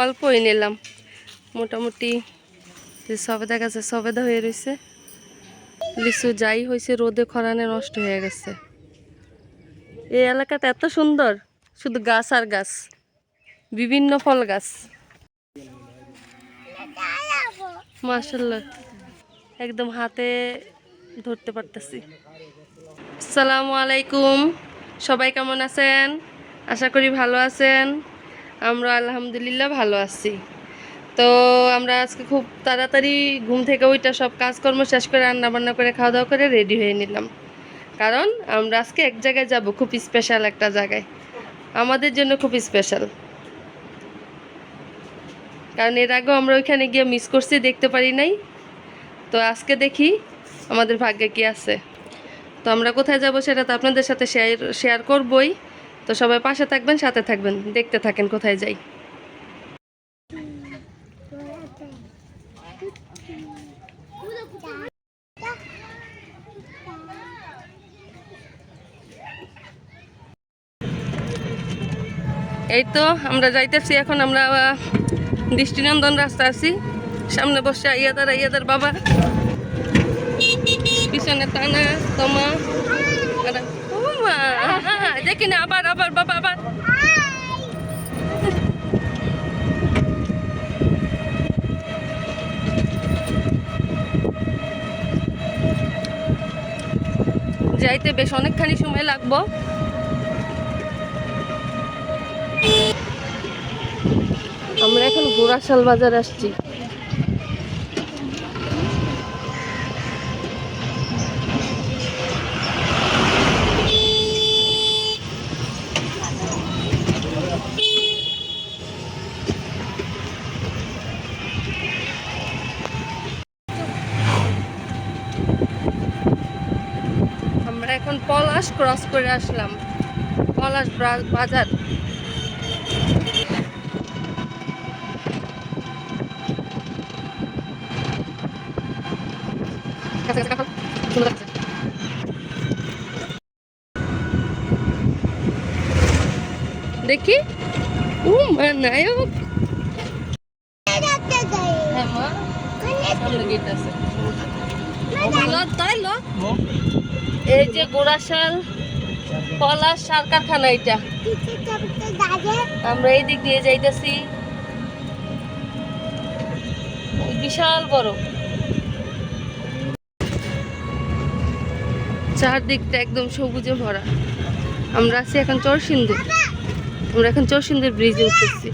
অল্পই নিলাম। মোটামুটি যে সবেদা গাছে সবেদা হয়ে রয়েছে লিচু যাই হয়েছে রোদে খরানে নষ্ট হয়ে গেছে। এই এলাকাটা এত সুন্দর, শুধু গাছ আর গাছ, বিভিন্ন ফল গাছ। মার্শাল্লাহ একদম হাতে ধরতে পারতেছি। আসসালামু আলাইকুম, সবাই কেমন আছেন? আশা করি ভালো আছেন। আমরা আলহামদুলিল্লাহ ভালো আছি। তো আমরা আজকে খুব তাড়াতাড়ি ঘুম থেকে ওইটা সব কাজকর্ম শেষ করে রান্না বান্না করে খাওয়া দাওয়া করে রেডি হয়ে নিলাম। কারণ আমরা আজকে এক জায়গায় যাব, খুব স্পেশাল একটা জায়গায়। আমাদের জন্য খুব স্পেশাল কারণ এর আগেও আমরা ওইখানে গিয়ে মিস করছি, দেখতে পারি নাই। তো আজকে দেখি আমাদের ভাগ্যে কি আছে। তো আমরা কোথায় যাব সেটা তো আপনাদের সাথে শেয়ার শেয়ার করবই। তো সবাই পাশে থাকবেন, সাথে থাকবেন, দেখতে থাকেন কোথায় যাই। এই তো আমরা যাইতেছি, এখন আমরা দৃষ্টিনন্দন রাস্তা আছি। সামনে বসে ইয়াদার ইয়াদার বাবা। পিছনে টানা তোমা দেখি না, আবার আবার, বাবা, আবার। যাইতে বেশ অনেকখানি সময় লাগবো। আমরা এখন গোরাশাল বাজার আসছি আমরা এখন পলাশ ক্রস করে আসলাম পলাশ বাজার। দেখি। ও মা নায়ক। হ্যাঁ মা সামনে গেট আছে। এই যে গোড়াশাল পলাশ সার কারখানা এটা। আমরা এই দিক দিয়ে যাইতেছি। বিশাল বড়। চারদিকটা একদম সবুজে ভরা। আমরা আছি এখন চরসিন্দুর। আমরা এখন চরসিন্দুর ব্রিজে উঠতেছি।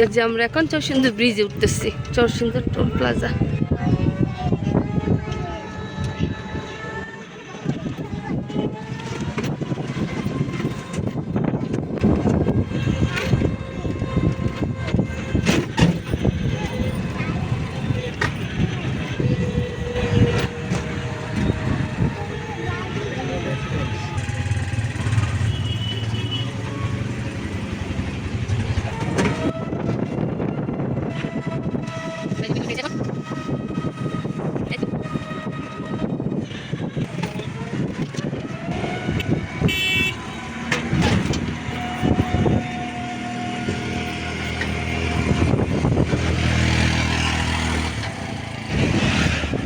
এই যে আমরা এখন চরসিন্দুর ব্রিজে উঠতেছি চরসিন্দুর টোল প্লাজা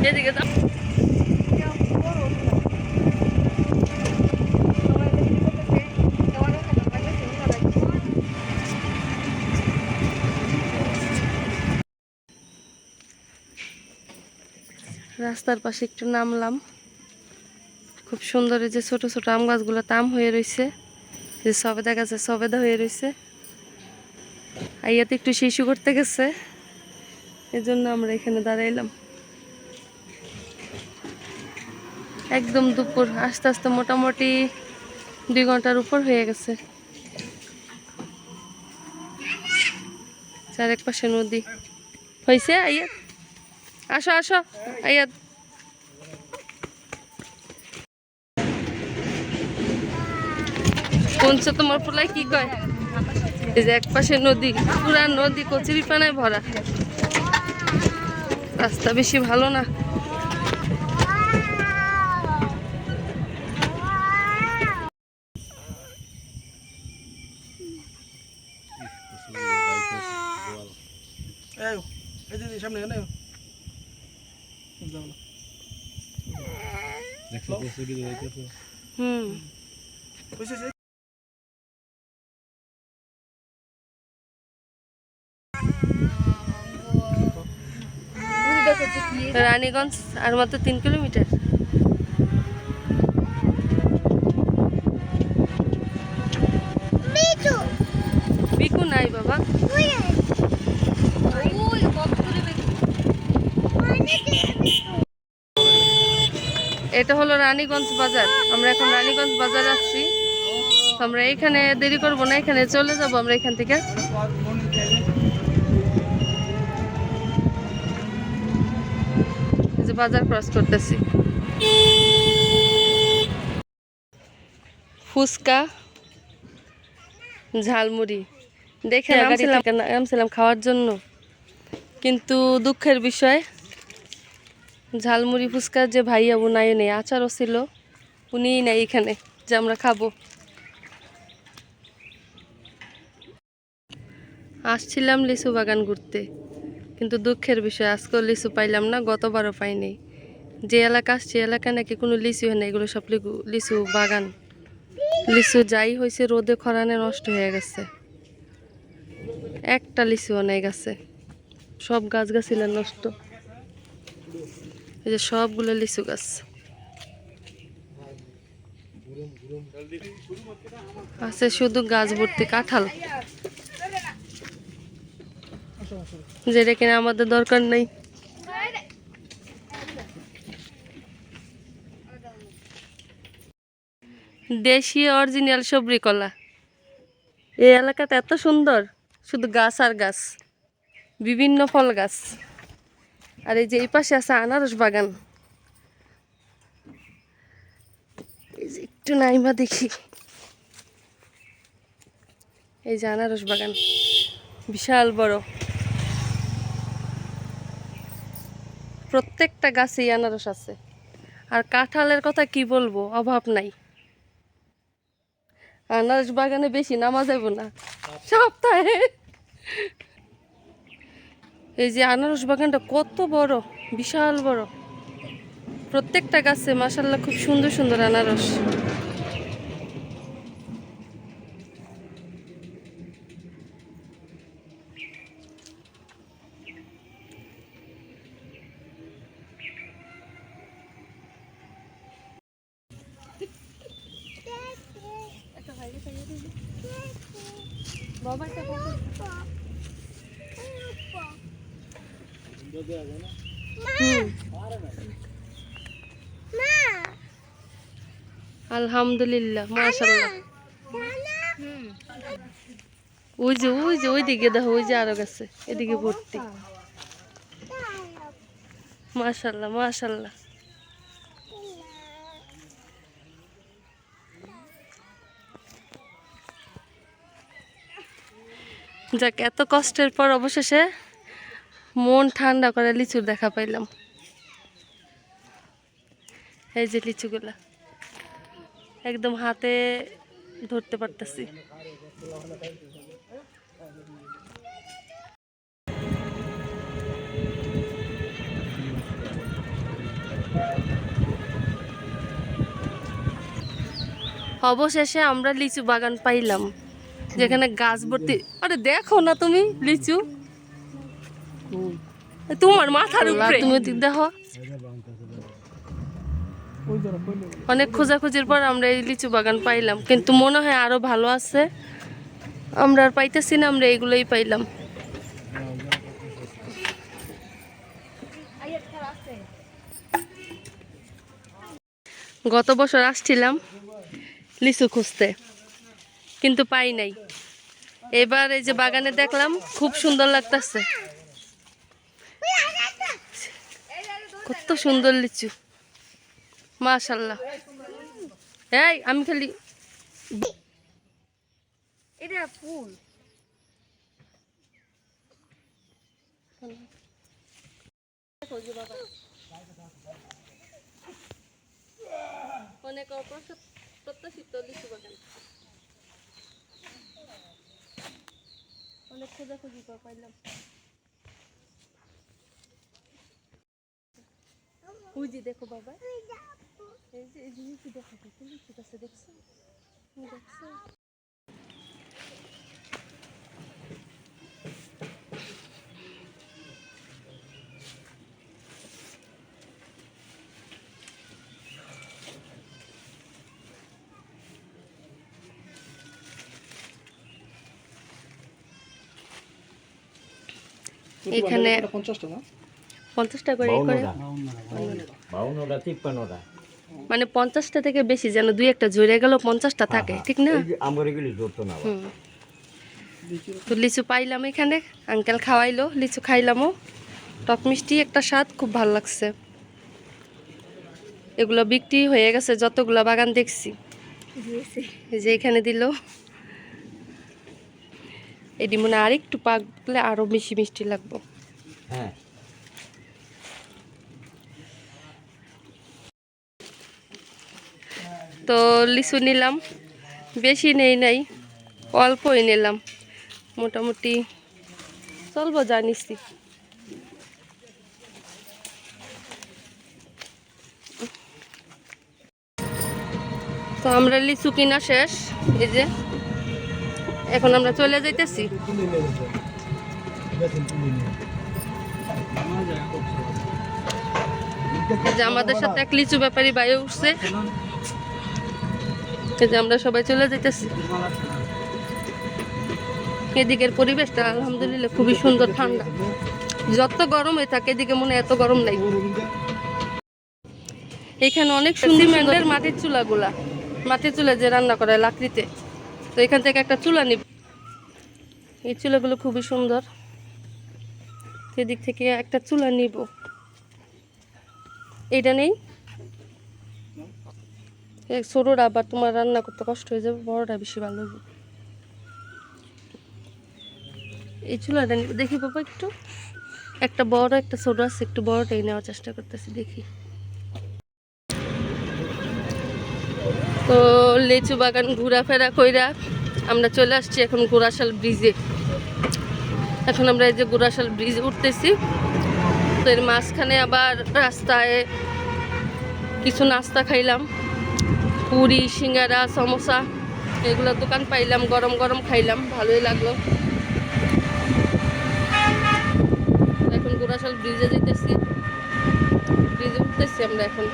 এদিকে যাও। রাস্তার পাশে একটু নামলাম। খুব সুন্দর এই যে ছোট ছোট আম গাছগুলো তাম হয়ে রয়েছে যে সবেদা গাছে সবেদা হয়ে রয়েছে আইয়াতে একটু শিশু করতে গেছে। এজন্য আমরা এখানে দাঁড়াইলাম। একদম দুপুর, আস্তে আস্তে মোটামুটি দুই ঘণ্টার উপর হয়ে গেছে। চারেক পাশে নদী। হয়েছে আইয়াত আসো আসো। আইয়াত কোনছে তোমার পোলায় কি কয়? এই যে এক পাশে নদী পুরা নদী কচুরিপানায় ভরা। রাস্তা বেশি ভালো না। হুম। রানীগঞ্জ আর মাত্র তিন কিলোমিটার। বিকু নাই বাবা। এটা হলো রানীগঞ্জ বাজার। আমরা এখন রানীগঞ্জ বাজার আসছি আমরা এখানে দেরি করব না এখানে চলে যাব আমরা এখান থেকে এই যে বাজার ক্রস করতেছি। ফুচকা ঝালমুড়ি। দেখে নামছিলাম নামছিলাম খাওয়ার জন্য। কিন্তু দুঃখের বিষয় ঝালমুড়ি ফুচকার যে ভাইয়া উনাই নেই আচারও ছিল উনিই নেই এখানে যে আমরা খাব। আসছিলাম লিচু বাগান ঘুরতে। কিন্তু দুঃখের বিষয়, আজকেও লিচু পাইলাম না, গতবারও পাইনি। যে এলাকা আসছে এলাকা নাকি কোনো লিচু হয় না, এগুলো সব লিচু বাগান। লিচু যাই হয়েছে রোদে খরানে নষ্ট হয়ে গেছে। একটা লিচু অনেক গেছে সব গাছ গাছিলা নষ্ট। এই যে সবগুলো লিচু গাছ। আছে শুধু গাছ ভর্তি কাঁঠাল। যেটা কিনা আমাদের দরকার নেই। দেশি অরিজিনাল সবরি কলা। এই এলাকাটা এত সুন্দর, শুধু গাছ আর গাছ, বিভিন্ন ফল গাছ। আর এই যে এই পাশে আছে আনারস বাগান। একটু নাইমা দেখি। এই যে আনারস বাগান, বিশাল বড়। প্রত্যেকটা গাছেই আনারস আছে। আর কাঁঠালের কথা কি বলব? অভাব নাই। আনারস বাগানে বেশি নামা যাব না। সপ্তাহে। এই যে আনারস বাগানটা কত বড়, বিশাল বড়। প্রত্যেকটা গাছে মাসাল্লাহ খুব সুন্দর সুন্দর আনারস। আলহামদুলিল্লাহ ওই যে ওই যে, ওই দিকে দেখো, ওই যে আরও গেছে, এদিকে ভর্তি। মাশাল্লাহ মাশাল্লাহ যাক, এত কষ্টের পর অবশেষে মন ঠান্ডা করে লিচুর দেখা পাইলাম। এই যে লিচুগুলা। একদম হাতে ধরতে পারতেছি। অবশেষে আমরা লিচু বাগান পাইলাম যেখানে গাছ ভর্তি আরে দেখো না তুমি লিচু। তোমার মাথার উপরে। তুমি দেখো। অনেক খোঁজাখুঁজির পর আমরা এই লিচু বাগান পাইলাম। কিন্তু মনে হয় আরও ভালো আছে। আমরা আর পাইতেছি না, আমরা এইগুলোই পাইলাম। গত বছর আসছিলাম লিচু খুঁজতে, কিন্তু পাই নাই। এবার এই যে বাগানে দেখলাম, খুব সুন্দর লাগতেছে। কত সুন্দর লিচু। মাশাল্লাহ এই আমি খালি। এটা ফুল। অনেক অপ্রত্যাশিত লিচু বাগান। অনেক খোঁজাখুঁজি পাইলাম। ওই যে দেখো বাবা। এই যে এই যে দেখো কত লিচু গাছে দেখছ? দেখছ? এখানে পঞ্চাশ টাকা পঞ্চাশ টাকা করে। মানে পঞ্চাশটা থেকে বেশি যেন দুই একটা জড়ে গেল পঞ্চাশটা থাকে ঠিক না? তো লিচু পাইলাম এখানে আঙ্কেল খাওয়াইলো লিচু খাইলামও। টক মিষ্টি একটা স্বাদ খুব ভালো লাগছে। এগুলো বিক্রি হয়ে গেছে যতগুলো বাগান দেখছি। যে এখানে দিল। এটি মনে হয় আরেকটু পাকলে আরও বেশি মিষ্টি লাগবো। হ্যাঁ। তো লিচু নিলাম, বেশি নেই নাই, অল্পই নিলাম, মোটামুটি চলবো জানিসি তো আমরা লিচু কিনা শেষ, এই যে, এখন আমরা চলে যাইতেছি। যে আমাদের সাথে এক লিচু ব্যাপারী বাইরে উঠছে। এই যে আমরা সবাই চলে যাইতেছি। এদিকের পরিবেশটা আলহামদুলিল্লাহ খুবই সুন্দর ঠান্ডা। যত গরম হয়ে থাকে এদিকে মনে এত গরম নাই। এখানে অনেক সুন্দর মাটির চুলাগুলা। মাটির চুলা যে রান্না করে লাকড়িতে। তো এখান থেকে একটা চুলা নিব। এই চুলাগুলো খুবই সুন্দর। সেদিক থেকে একটা চুলা নিব। এটা নেই। ছোটোটা আবার তোমার রান্না করতে কষ্ট হয়ে যাবে, বড়টা বেশি ভালো হবে। এই চুলাটা দেখি বাবা একটু। একটা বড়, একটা ছোট আছে, একটু বড়টাই নেওয়ার চেষ্টা করতেছি, দেখি। তো লিচু বাগান ঘোরাফেরা কইরা আমরা চলে আসছি এখন গোড়াশাল ব্রিজে। এখন আমরা এই যে গোড়াশাল ব্রিজে উঠতেছি, তো এর মাঝখানে আবার রাস্তায় কিছু নাস্তা খাইলাম। পুরি, সিঙ্গারা, সমোসা, এগুলো দোকান পাইলাম, গরম গরম খাইলাম, ভালোই লাগল। এখন গোড়াশাল ব্রিজে যেতেছি ব্রিজে উঠতেছি আমরা এখন।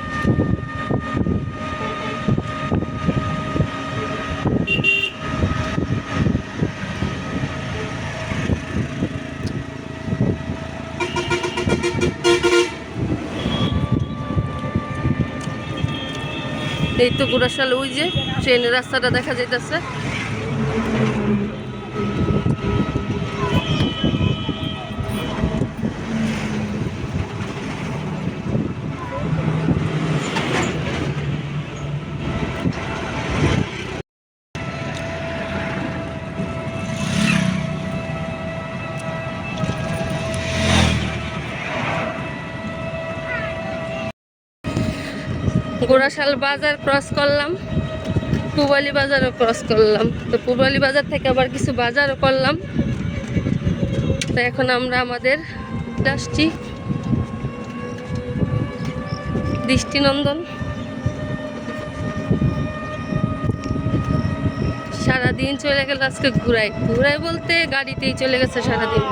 এই তো গোড়াশাল ওই যে ট্রেনের রাস্তাটা দেখা যাইতেছে। গোড়াশাল বাজার ক্রস করলাম, পুবালি বাজারও ক্রস করলাম। তো পুবালি বাজার থেকে আবার কিছু বাজারও করলাম। তো এখন আমরা আমাদের আসছি দৃষ্টিনন্দন। সারাদিন চলে গেল আজকে ঘুরাই। ঘুরাই বলতে গাড়িতেই চলে গেছে সারাদিন।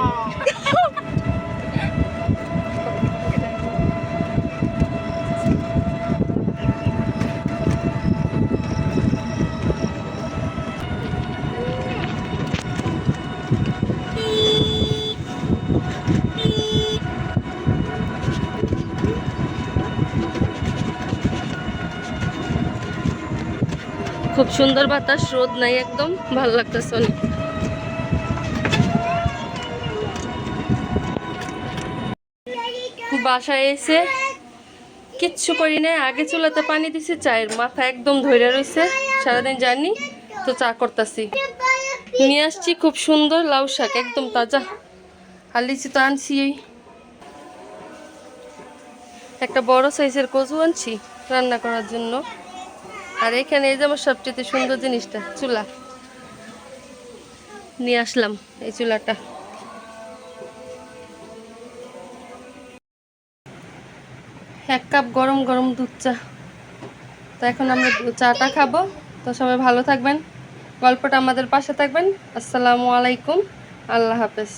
খুব সুন্দর বাতাস, রোদ নাই একদম, ভালো লাগতেছে অনেক। বাসায় এসে কিচ্ছু করি নাই, আগে চুলাতে পানি দিছি, চায়ের মাথা একদম ধরে রয়েছে সারাদিন জানি তো চা করতেছি। নিয়ে আসছি খুব সুন্দর লাউ শাক, একদম তাজা। আর তো আনছি। একটা বড় সাইজের কচু আনছি, রান্না করার জন্য। আর এখানে এই যে আমার সবচেয়ে সুন্দর জিনিসটা, চুলা। নিয়ে আসলাম এই চুলাটা। এক কাপ গরম গরম দুধ চা। তো এখন আমরা চাটা খাব। তো সবাই ভালো থাকবেন। গল্পটা আমাদের পাশে থাকবেন। আসসালামু আলাইকুম। আল্লাহ হাফেজ।